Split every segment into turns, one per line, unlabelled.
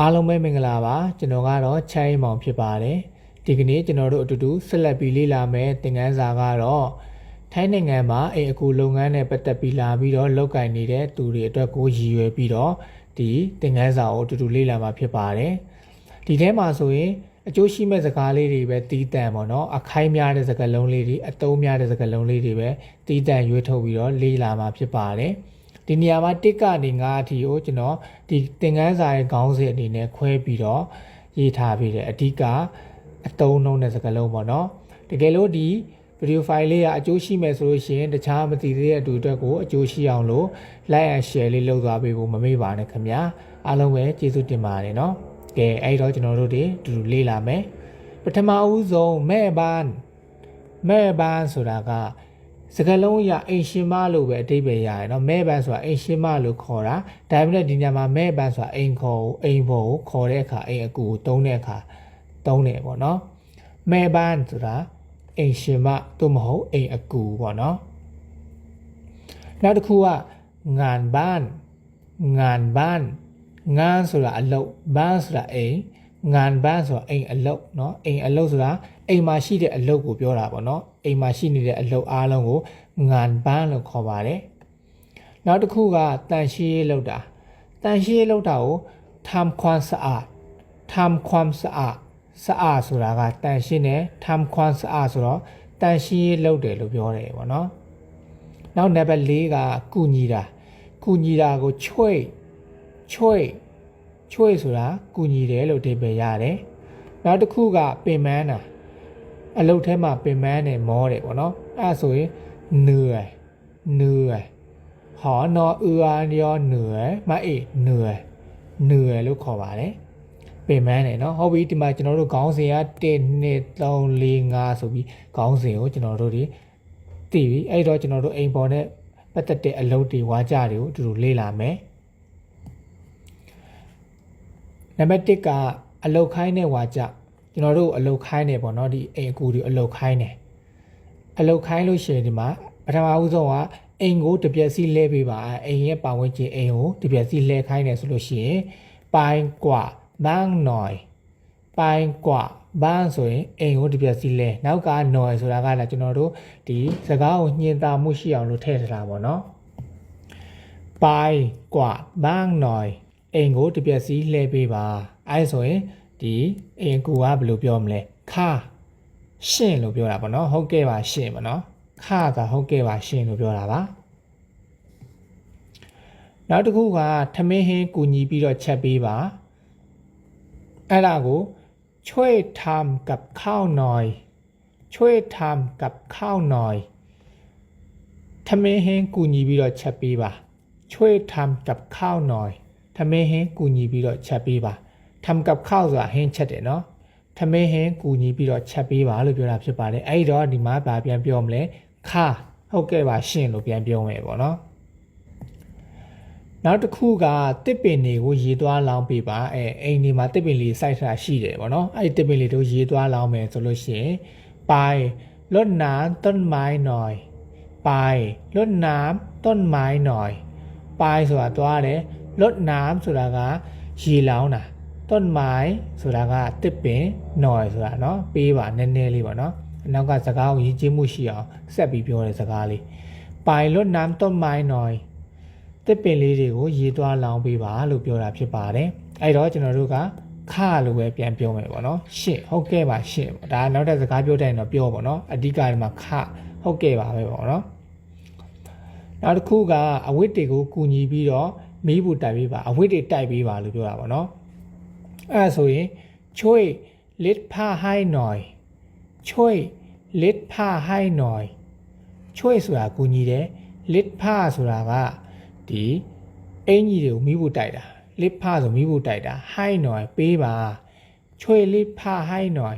အားလုံးပဲမင်္ဂလာပါကျွန်တော်ကတော့ချိုင်းမောင်ဖြစ်ပါတယ်ဒီကနေ့ကျွန်တော်တို့အတူတူဆက်လက်ပြီးလေ့လာမယ်သင်ခန်းစာကတော့ထိုင်းနိုင်ငံမှာအိမ်အကူလုပ်ငန်းနဲ့ပတ်သက်ပြီးလာပြီးတော့လုပ်ကင်နေတဲ့သူတွေအတွက်ကိုရည်ရွယ်ပြီးတော့ဒီသင်ခန်းစာကိုအတူတူလေ့လာမှာဖြစ်ပါတယ်ဒီထဲမှာဆိုရင်အကျိုးရှိမဲ့စကားလေးတွေပဲတီးတန့်ပေါ့နော်အခိုင်းများတဲ့စကားလုံးလေးတွေအတုံးများတဲ့စကားလုံးလေးတွေပဲတီးတန့်ရွေးထုတ်ပြီးတော့လေ့လာမှာဖြစ်ပါတယ် ဒီနေရာမှာတစ်ကနေ9အထိကိုကျွန်တော်ဒီသင်ခန်းစာရဲ့ခေါင်းစဉ်အနေနဲ့ခွဲပြီးတော့ရေးထားပြီးတယ်အဓိကအတုံးနှုံးတဲ့စကားလုံးပေါ့နော်တကယ်လို့ဒီဗီဒီယိုဖိုင်လေးကအကျိုးရှိမယ်ဆိုလို့ရှိရင်တခြားမသိသေးတဲ့အတူအတွက်ကိုအကျိုးရှိအောင်လို့ like and share လေးလုပ်သွားပေးဖို့မမေ့ပါနဲ့ခင်ဗျာအားလုံးပဲကျေးဇူးတင်ပါတယ်နော်ကဲအဲ့တော့ကျွန်တော်တို့တွေအတူတူလေ့လာမယ်ပထမဦးဆုံးမဲ့ဘန်မဲ့ဘန်ဆိုတာက စကလုံးရအိမ်ရှင်မလို့ပဲအတိပ္ပယ်ရတယ်เนาะမဲ့ဘန်ဆိုတာအိမ်ရှင်မလို့ခေါ်တာဒါပေမဲ့ဒီညမှာမဲ့ဘန်ဆိုတာအိမ်ခေါ်ကိုအိမ်ဖို့ကိုခေါ်တဲ့အခါအိမ်အကူကိုတုံးတဲ့အခါတုံးတယ်ပေါ့เนาะမဲ့ဘန်ဆိုတာအိမ်ရှင်မသို့မဟုတ်အိမ်အကူပေါ့เนาะနောက်တစ်ခုကငန်ဘန်ငန်ဘန်ငန်းဆိုတာအလုတ်ဘန်းဆိုတာအိမ် ငန်ဘန်းဆိုတာအိမ်အလုတ်เนาะအိမ်အလုတ်ဆိုတာအိမ်မှာရှိတဲ့အလုတ်ကိုပြောတာပေါ့เนาะအိမ်မှာရှိနေတဲ့အလုတ်အားလုံးကိုငန်ဘန်းလို့ခေါ်ပါတယ်နောက်တစ်ခုကတန်ရှင်းရေးလောက်တာတန်ရှင်းရေးလောက်တာကိုทำความสะอาดทำความสะอาดสะอาดဆိုတာကတန်ရှင်းတယ်ทำความสะอาดဆိုတော့တန်ရှင်းရေးလောက်တယ်လို့ပြောတယ်ပေါ့เนาะနောက်နံပါတ်၄ကကုညီတာကုညီတာကိုချွေချွေ ချွေဆိုတာကူညီတယ်လို့အဓိပ္ပာယ်ရတယ်နောက်တစ်ခုကပင်ပန်းတာအလုတ်ထဲမှာပင်ပန်းတယ်မောတယ်ပေါ့နော်အဲ့ဆိုရင်နွယ်နွယ်ဟောနော်အူအာရောနွယ်မအေးနွယ်နွယ်လို့ခေါ်ပါတယ်ပင်ပန်းတယ်နော်ဟုတ်ပြီဒီမှာကျွန်တော်တို့ခေါင်းစဉ်က1 2 3 4 5ဆိုပြီးခေါင်းစဉ်ကိုကျွန်တော်တို့ဒီတည်ပြီအဲ့တော့ကျွန်တော်တို့အိမ်ပေါ်နဲ့ပတ်သက်တဲ့အလုပ်တွေဝါကြတွေကိုအတူတူလေ့လာမယ် နံပါတ်1ကအလုတ်ခိုင်းတဲ့ဝါကြကျွန်တော်တို့အလုတ်ခိုင်းတယ်ပေါ့နော်ဒီအိမ်အကူတွေအလုတ်ခိုင်းတယ်အလုတ်ခိုင်းလို့ရှိရင်ဒီမှာပထမဦးဆုံးကအိမ်ကိုတပြက်စီလဲပေးပါအိမ်ရဲ့ပါဝင်ခြင်းအိမ်ကိုတပြက်စီလဲခိုင်းတယ်ဆိုလို့ရှိရင်ပိုင်กว่าบางหน่อยပိုင်กว่าဘန်းဆိုရင်အိမ်ကိုတပြက်စီလဲနောက်ကหน่อยဆိုတာကလည်းကျွန်တော်တို့ဒီစကားကိုညင်တာမှုရှိအောင်လို့ထည့်ထားတာပေါ့နော်ပိုင်กว่าบางหน่อย အိမ်ကိုတပြက်စီလှည့်ပေးပါအဲဆိုရင်ဒီအိမ်ကူကဘယ်လိုပြောမလဲခါရှင့်လို့ပြောတာပေါ့နော်ဟုတ်ကဲ့ပါရှင့်ပေါ့နော်ခါကဟုတ်ကဲ့ပါရှင့်လို့ပြောတာပါနောက်တစ်ခုကထမင်းဟင်းကူညီပြီးတော့ချက်ပေးပါအဲ့ဒါကိုช่วยทำกับข้าวหน่อยช่วยทำกับข้าวหน่อยထမင်းဟင်းကူညီပြီးတော့ချက်ပေးပါช่วยทำกับข้าวหน่อย ထမင်းဟင်းကူညီပြီးတော့ချက်ပေးပါทำกับข้าวဆိုတာဟင်းချက်တယ်နော်ထမင်းဟင်းကူညီပြီးတော့ချက်ပေးပါလို့ပြောတာဖြစ်ပါတယ်အဲ့တော့ဒီမှာဗာပြန်ပြောမလဲခါဟုတ်ကဲ့ပါရှင့်လို့ပြန်ပြောမယ်ပေါ့နော်နောက်တစ်ခုကတစ်ပင်တွေကိုရေသွားလောင်းပေးပါအဲအိမ်ဒီမှာတစ်ပင်လေးစိုက်ထားရှိတယ်ပေါ့နော်အဲ့ဒီတစ်ပင်လေးတို့ရေသွားလောင်းမယ်ဆိုလို့ရှိရင်ပိုင်ลดน้ำต้นไม้หน่อยไปลดน้ำต้นไม้หน่อยไปဆိုတာသွားတယ် ลดน้ำဆိုတာကရေလောင်းတာต้นไม้ဆိုတာကတစ်ပင်หน่อยဆိုတာเนาะပေးပါနည်းနည်းလေးပေါ့เนาะအနောက်ကစကားကိုရည်ကြည်မှုရှိအောင်ဆက်ပြီးပြောတဲ့စကားလေးပိုင်လွတ်น้ำต้นไม้หน่อยတစ်ပင်လေးတွေကိုရေသွားလောင်းပေးပါလို့ပြောတာဖြစ်ပါတယ်အဲ့တော့ကျွန်တော်တို့ကခလို့ပဲပြန်ပြောမယ်ပေါ့နော်ရှင့်ဟုတ်ကဲ့ပါရှင့်ဒါနောက်တဲ့စကားပြောတဲ့ရင်တော့ပြောပေါ့နော်အဓိကဒီမှာခဟုတ်ကဲ့ပါပဲပေါ့နော်နောက်တစ်ခုကအဝတ်တွေကိုကူညီပြီးတော့ မီးဘူးတိုက်ပေးပါအဝတ်တွေတိုက်ပေးပါလို့ပြောတာပေါ့နော်အဲဆိုရင် choy lit pha hai noi choy lit pha hai noi choy ဆိုတာကူညီတယ် lit pha ဆိုတာကဒီအင်ကြီးတွေကိုမီးဘူးတိုက်တာ lit pha ဆိုမီးဘူးတိုက်တာ hai noi ပေးပါ choy lit pha hai noi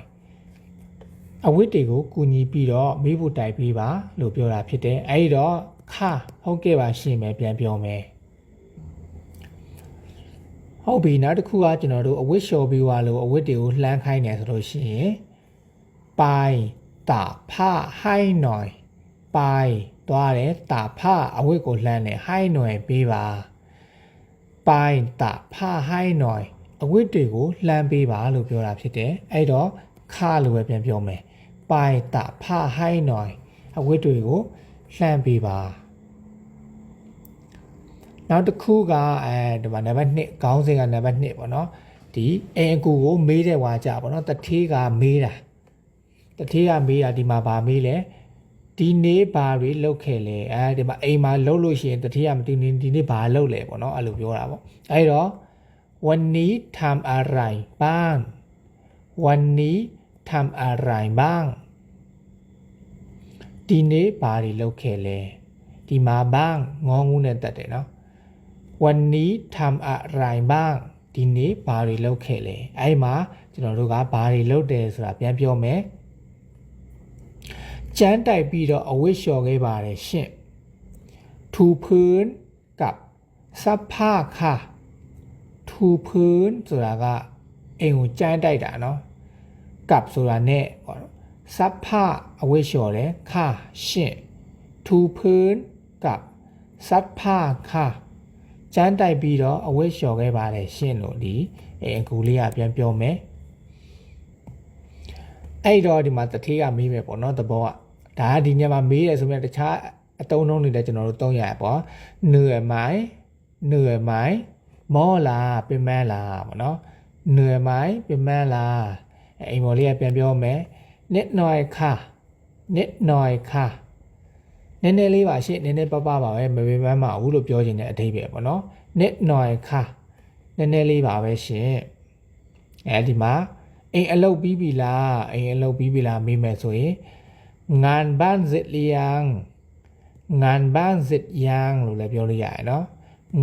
အဝတ်တွေကိုကူညီပြီးတော့မီးဖို့တိုက်ပေးပါလို့ပြောတာဖြစ်တယ်အဲဒီတော့ခဟုတ်ကဲ့ပါရှင်ပဲပြန်ပြောမယ် ဟုတ်ပြီနောက်တစ်ခုကကျွန်တော်တို့အဝတ်လျှော်ပြီးွားလို့အဝတ်တွေကိုလှမ်းခိုင်းတယ်ဆိုလို့ရှိရင်ပိုင်တာဖဟိုင်းနော်ပိုင်သွားတယ်တာဖအဝတ်ကိုလှမ်းတယ်ဟိုင်းနော်ပေးပါပိုင်တာဖဟိုင်းနော်အဝတ်တွေကိုလှမ်းပေးပါလို့ပြောတာဖြစ်တယ်အဲ့တော့ခလို့ပဲပြန်ပြောမယ်ပိုင်တာဖဟိုင်းနော်အဝတ်တွေကိုလှမ်းပေးပါ နောက်တစ်ခုကအဲဒီမှာနံပါတ်1ခေါင်းစဉ်ကနံပါတ်2ပေါ့နော်ဒီအင်အကူကိုမေးတဲ့ဝါကြပေါ့နော်တထေးကမေးတာတထေးကမေးတာဒီမှာဗာမေးလဲဒီနေ့ဘာတွေလုပ်ခဲ့လဲအဲဒီမှာအိမ်မှာလုပ်လို့ရှိရင်တထေးကမသိနေဒီနေ့ဘာလုပ်လဲပေါ့နော်အဲ့လိုပြောတာပေါ့အဲ့တော့ วันนี้ทำอะไรบ้าง วันนี้ทำอะไรบ้าง ဒီနေ့ဘာတွေလုပ်ခဲ့လဲဒီမှာบ้างငေါငူးနဲ့တက်တယ်နော် วันนี้ทำอะไรบ้างဒီနေ့ဘာတွေလုပ်ခဲ့လဲအဲ့မှာကျွန်တော်တို့ကဘာတွေလုပ်တယ်ဆိုတာပြန်ပြောမယ်ကျန်းတိုက်ပြီးတော့အဝတ်လျှော်ခဲ့ပါတယ်ရှင့်ထူพื้นกับซับผ้าค่ะ ထူพื้นဆိုတာကအိမ်ကိုကြမ်းတိုက်တာเนาะကပ်ဆိုတာနဲ့ပေါ့နော်စပ်ဖအဝိလျှော်တယ်ခရှင့်ထူพื้นကပ်စပ်ဖခ ကျန်းတိုက်ပြီးတော့အဝတ်လျှော်ခဲ့ပါတယ်ရှင့်လို့ဒီအကူလေးကပြန်ပြောမယ်အဲ့တော့ဒီမှာတထေးကမေးမယ်ပေါ့နော်သဘောကဒါကဒီညမှာမေးတယ်ဆိုရင်တခြားအတုံးလုံးတွေလည်းကျွန်တော်တို့သုံးရပေါ့နွယ်မိုင်နွယ်မိုင်မောလာပင်မန်းလာပေါ့နော်နွယ်မိုင်ပင်မန်းလာအိမ်မော်လေးကပြန်ပြောမယ်နစ်နွယ်ခါနစ်နွယ်ခါ နည်းနည်းလေးပါရှင့်နည်းနည်းပပပါပဲမပင်ပန်းပါဘူးလို့ပြောချင်တဲ့အဓိပ္ပာယ်ပေါ့နော်နစ်နွယ်ခါနည်းနည်းလေးပါပဲရှင့်အဲဒီမှာအိမ်အလုပ်ပြီးပြီလားအိမ်အလုပ်ပြီးပြီလားမေးမယ်ဆိုရင်ငန်ဘန်ဇစ်လီယန်ငန်ဘန်ဇစ်ယန်လို့လည်းပြောလို့ရတယ်နော်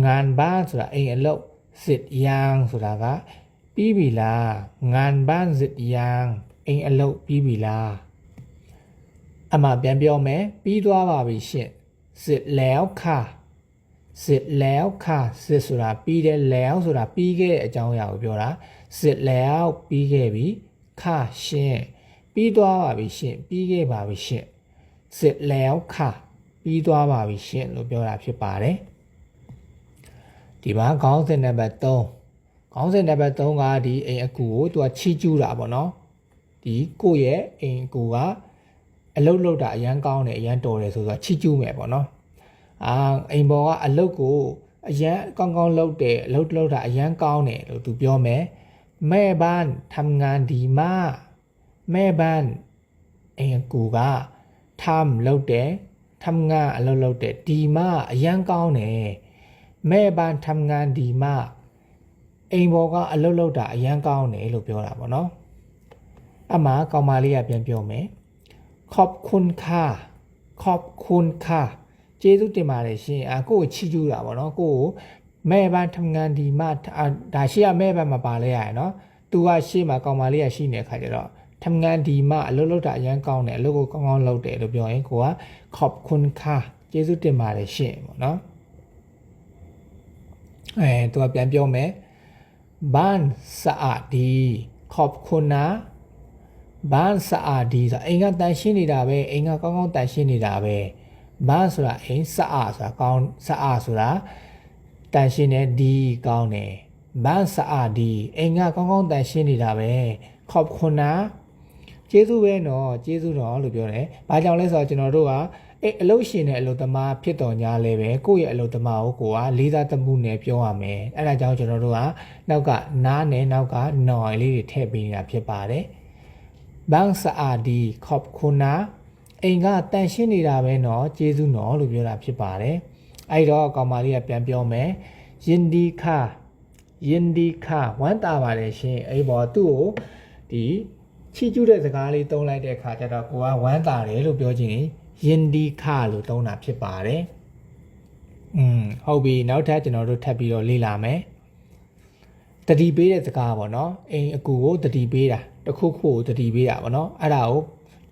ငန်ဘန်ဆိုတာအိမ်အလုပ်ဇစ်ယန်ဆိုတာကပြီးပြီလားငန်ဘန်ဇစ်ယန်အိမ်အလုပ်ပြီးပြီလား အမှပြန်ပြောမယ်ပြီးသွားပါပြီရှင့်စစ်แล้วค่ะစစ်แล้วค่ะစစ်ဆိုတာပြီးတယ်แล้วဆိုတာပြီးခဲ့တဲ့အကြောင်းအရာကိုပြောတာစစ်แล้วပြီးခဲ့ပြီค่ะရှင့်ပြီးသွားပါပြီရှင့်ပြီးခဲ့ပါပြီရှင့်စစ်แล้วค่ะပြီးသွားပါပြီရှင့်လို့ပြောတာဖြစ်ပါတယ်ဒီမှာခေါင်းစဉ်နံပါတ်3ခေါင်းစဉ်နံပါတ်3ကဒီအိမ်အကူကိုသူကချီကျူးတာပေါ့နော်ဒီကိုယ့်ရဲ့အိမ်အကူက အလုတ်လုတ်တာအရန်ကောင်းတယ်အရန်တော်တယ်ဆိုတော့ချီကျူးမယ်ပေါ့နော်အာအိမ်ပေါ်ကအလုတ်ကိုအရန်ကောင်းကောင်းလုတ်တယ်အလုတ်လုတ်တာအရန်ကောင်းတယ်လို့သူပြောမယ်แม่บ้านทำงานดีมากแม่บ้านအိမ်အကူကทำလုတ်တယ်ทำงานအလုပ်လုပ်တယ်ဒီမအရန်ကောင်းတယ်မဲဘန်ทำงานดีมากအိမ်ဘောကအလုပ်လုပ်တာအရန်ကောင်းတယ်လို့ပြောတာပေါ့နော်အမှကောင်မလေးကပြန်ပြောမယ် ขอบคุณค่ะขอบคุณค่ะကျေးဇူးတင်ပါတယ်ရှင်အကိုကိုချီးကျူးတာပေါ့နော်ကိုကိုမဲဘန်ทำงานดีมากဒါရှိရမဲဘန်မှာပါလဲရတယ်နော်သူကရှေ့မှာကောင်မလေးကရှိနေတဲ့ခါကျတော့ทำงานดีมากအလုပ်လုပ်တာအရန်ကောင်းတယ်အလုပ်ကိုကောင်းကောင်းလုပ်တယ်လို့ပြောရင်ကိုကขอบคุณค่ะကျေးဇူးတင်ပါတယ်ရှင်ပေါ့နော်အဲသူကပြန်ပြောမယ်บ้านสะอาดดีขอบคุณนะ ဘန်စာအာဒီဆိုတာအိမ်ကတန်ရှင်းနေတာပဲအိမ်ကကောင်းကောင်းတန်ရှင်းနေတာပဲဘန်ဆိုတာအိမ်စာအာဆိုတာကောင်းစာအာဆိုတာတန်ရှင်းတယ်ဒီကောင်းတယ်ဘန်စာအာဒီအိမ်ကကောင်းကောင်းတန်ရှင်းနေတာပဲခေါပခွနာကျေးဇူးပဲနော်ကျေးဇူးတော်လို့ပြောတယ်။ဘာကြောင့်လဲဆိုတော့ကျွန်တော်တို့ကအဲအလုတ်ရှင်နဲ့အလုတ်သမားဖြစ်တော်ညာလဲပဲကိုယ့်ရဲ့အလုတ်သမားကိုကိုကလေးစားသမှုနဲ့ပြောရမယ်။အဲဒါကြောင့်ကျွန်တော်တို့ကနောက်ကနားနဲ့နောက်ကနော်လေးတွေထည့်ပေးနေတာဖြစ်ပါတယ်။ ဘန်းစအာဒီခေါပခုနာအိမ်ကတန်ရှင်းနေတာပဲနော်ကျေးဇူးနော်လို့ပြောတာဖြစ်ပါတယ်။အဲ့တော့ကောင်မလေးကပြန်ပြောမယ်။ယင်ဒီခယင်ဒီခဝမ်းတာပါတယ်ရှင်အဲ့ပေါ်သူ့ကိုဒီချီကျူးတဲ့စကားလေးသုံးလိုက်တဲ့အခါကျတော့ကိုကဝမ်းသာတယ်လို့ပြောချင်ရင်ယင်ဒီခလို့သုံးတာဖြစ်ပါတယ်။อืมဟုတ်ပြီနောက်ထပ်ကျွန်တော်တို့ထပ်ပြီးတော့လေ့လာမယ်။တတိပေးတဲ့စကားပေါ့နော်။အိမ်အကူကိုတတိပေးတာ တစ်ခုခုကိုတတိပေးတာပေါ့နော်အဲ့ဒါကို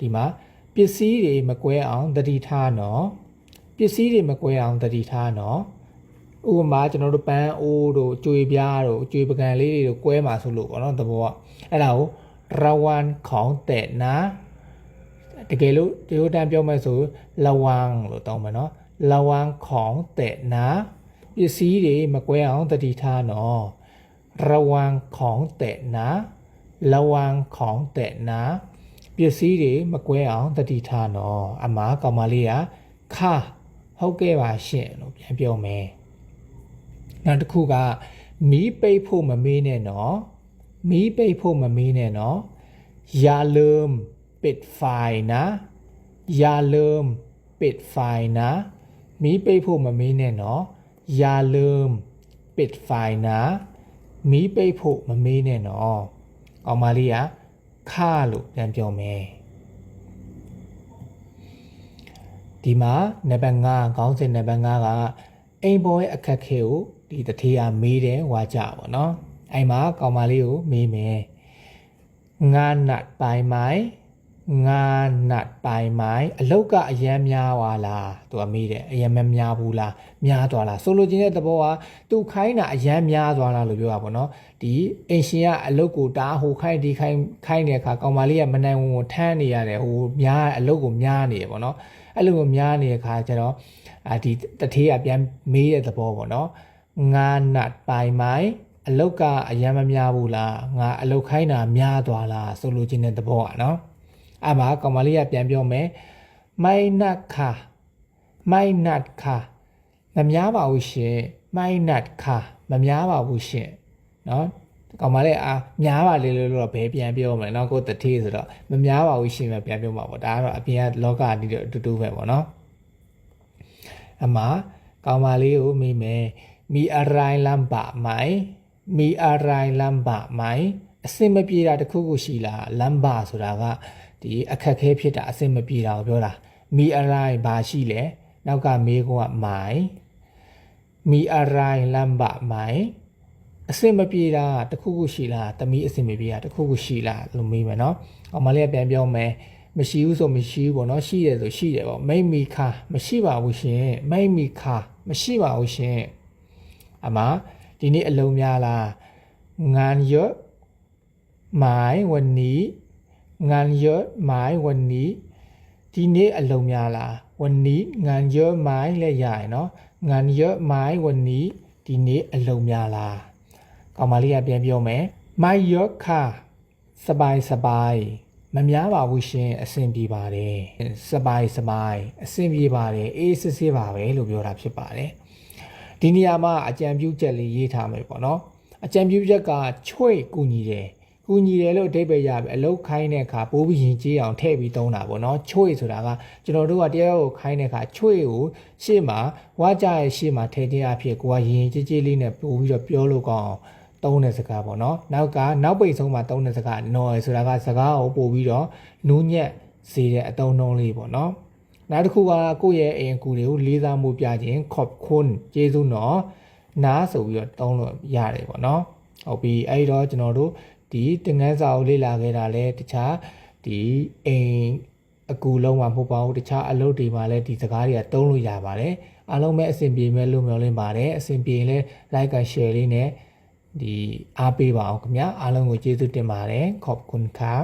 ဒီမှာပစ္စည်းတွေမကွဲအောင်တတိထားနော်ပစ္စည်းတွေမကွဲအောင်တတိထားနော်ဥပမာကျွန်တော်တို့ပန်းအိုးတို့ကြွေပြားတို့ကြွေပကံလေးတွေတို့ကွဲမှာဆိုလို့ပေါ့နော်သဘောကအဲ့ဒါကိုရဝန်ခေါင်းတဲ့နာတကယ်လို့ဒီလိုတန်ပြောမယ်ဆိုလဝန်လို့တောင်းမယ်နော်လဝန်ခေါင်းတဲ့နာပစ္စည်းတွေမကွဲအောင်တတိထားနော်ရဝန်ခေါင်းတဲ့နာ ระวังของแตะนะပစ္စည်းတွေမကွဲအောင်တတိထားနော်အမကောင်မလေးကခါဟုတ်ကဲ့ပါရှင်လို့ပြန်ပြောမယ်နောက်တစ်ခုကမီးပိတ်ဖို့မမေးနဲ့နော်မီးပိတ်ဖို့မမေးနဲ့နော်อย่าลืมปิดไฟนะอย่าลืมปิดไฟนะမီးပိတ်ဖို့မမေးနဲ့နော်อย่าลืมปิดไฟนะမီးပိတ်ဖို့မမေးနဲ့နော် အောင်မလေးကခါလို့ပြန်ပြောမယ်ဒီမှာနံပါတ်5ခေါင်းစဉ်နံပါတ်5ကအိမ်ပေါ်ရဲ့အခက်ခဲကိုဒီတထေးကမေးတယ်ဝါကြပါတော့အဲ့မှာကောင်မလေးကိုမေးမယ်ငါနတ်ပိုင်မိုင် ငါနတ်ပိုင်မိုင်အလောက်ကအရန်များွာလားသူကမေးတယ်အရန်မများဘူးလားများသွားလားဆိုလိုချင်တဲ့သဘောကသူခိုင်းတာအရန်များသွားလားလို့ပြောတာပေါ့နော်ဒီအင်ရှင်ကအလောက်ကိုတားဟိုခိုင်းဒီခိုင်းခိုင်းတဲ့အခါကောင်မလေးကမနိုင်ဝန်ကိုထမ်းနေရတယ်ဟိုများအလောက်ကိုများနေတယ်ပေါ့နော်အဲ့လိုများနေတဲ့အခါကျတော့အာဒီတထေးကပြန်မေးတဲ့သဘောပေါ့နော်ငါနတ်ပိုင်မိုင်အလောက်ကအရန်မများဘူးလားငါအလောက်ခိုင်းတာများသွားလားဆိုလိုချင်တဲ့သဘောကနော် အမကောင်မလေးကပြန်ပြောမယ်မိုင်နတ်ခါမိုင်နတ်ခါမများပါဘူးရှင်မိုင်နတ်ခါမများပါဘူးရှင်နော်ကောင်မလေးအာများပါလေလို့တော့ဘယ်ပြန်ပြောမလဲနော်ကိုတတိဆိုတော့မများပါဘူးရှင်ပဲပြန်ပြောမှာပေါ့ဒါကတော့အပြင်ကလောကနေတော့အတူတူပဲပေါ့နော်အမကောင်မလေးကိုမိမယ်မီအရိုင်းလမ်ပါမိုင်မီအရိုင်းလမ်ပါမိုင်အစင်မပြေတာတခုခုရှိလားလမ်ပါဆိုတာက ဒီအခက်ခဲဖြစ်တာအဆင်မပြေတာကိုပြောတာမီအရိုင်ဘာရှိလဲနောက်ကမေးခွန်းကမိုင်မီအရိုင်လမ်ဘာမိုင်အဆင်မပြေတာတခုခုရှိလားတမီးအဆင်မပြေတာတခုခုရှိလားလို့မေးမယ်နော်။အောင်မလေးကပြန်ပြောမယ်မရှိဘူးဆိုမရှိဘူးပေါ့နော်ရှိတယ်ဆိုရှိတယ်ပေါ့မိတ်မီခါမရှိပါဘူးရှင်မိတ်မီခါမရှိပါဘူးရှင်အမဒီနေ့အလုံးများလားငန်ရွမိုင်ဝနီ ငန်ယောမိုင်ဝန်နီဒီနေ့အလုံးများလားဝန်နီငန်ယောမိုင်လည်းရရင်နော်ငန်ယောမိုင်ဝန်နီဒီနေ့အလုံးများလားကောင်မလေးကပြန်ပြောမယ်မိုင်ယောခါစပိုင်စပိုင်မများပါဘူးရှင်အဆင်ပြေပါတယ်စပိုင်စပိုင်အဆင်ပြေပါတယ်အေးစစ်စစ်ပါပဲလို့ပြောတာဖြစ်ပါတယ်ဒီနေရာမှာအကြံပြုချက်လေးရေးထားမယ်ပေါ့နော်အကြံပြုချက်ကချွေကူညီတယ် ကူညီတယ်လို့အဓိပ္ပာယ်ရပြီအလုတ်ခိုင်းတဲ့အခါပိုးပြီးရင်ကြေးအောင်ထည့်ပြီးသုံးတာပေါ့နော်ချွေဆိုတာကကျွန်တော်တို့ကတရားကိုခိုင်းတဲ့အခါချွေကိုရှေ့မှာဝါကြရဲ့ရှေ့မှာထည့်ခြင်းအဖြစ်ကိုကရင်ကြေးကြေးလေးနဲ့ပို့ပြီးတော့ပြောလို့ကောင်းအောင်သုံးတဲ့စကားပေါ့နော်နောက်ကနောက်ပိတ်ဆုံးမှာသုံးတဲ့စကားနော်ဆိုတာကစကားကိုပို့ပြီးတော့နူးညက်စေတဲ့အတုံးနှုံးလေးပေါ့နော်နောက်တစ်ခုကကိုယ့်ရဲ့အိမ်ကူတွေကိုလေးစားမှုပြခြင်းခေါပခွန်းကျေးဇူးနော်နားဆိုပြီးတော့သုံးလို့ရတယ်ပေါ့နော်ဟုတ်ပြီအဲ့တော့ကျွန်တော်တို့ ဒီတင်ငန်းစာကိုလေ့လာခဲ့တာလဲတခြားဒီအိမ်အကူလုံးမှာမဟုတ်ပါဘူးတခြားအလုပ်တွေမှာလည်းဒီစကားတွေကသုံးလို့ရပါတယ်အားလုံးပဲအဆင်ပြေမဲ့လို့မျှော်လင့်ပါတယ်အဆင်ပြေရင်လည်း like and share လေးနဲ့ဒီအားပေးပါအောင်ခင်ဗျာအားလုံးကိုကျေးဇူးတင်ပါတယ်ขอบคุณครับ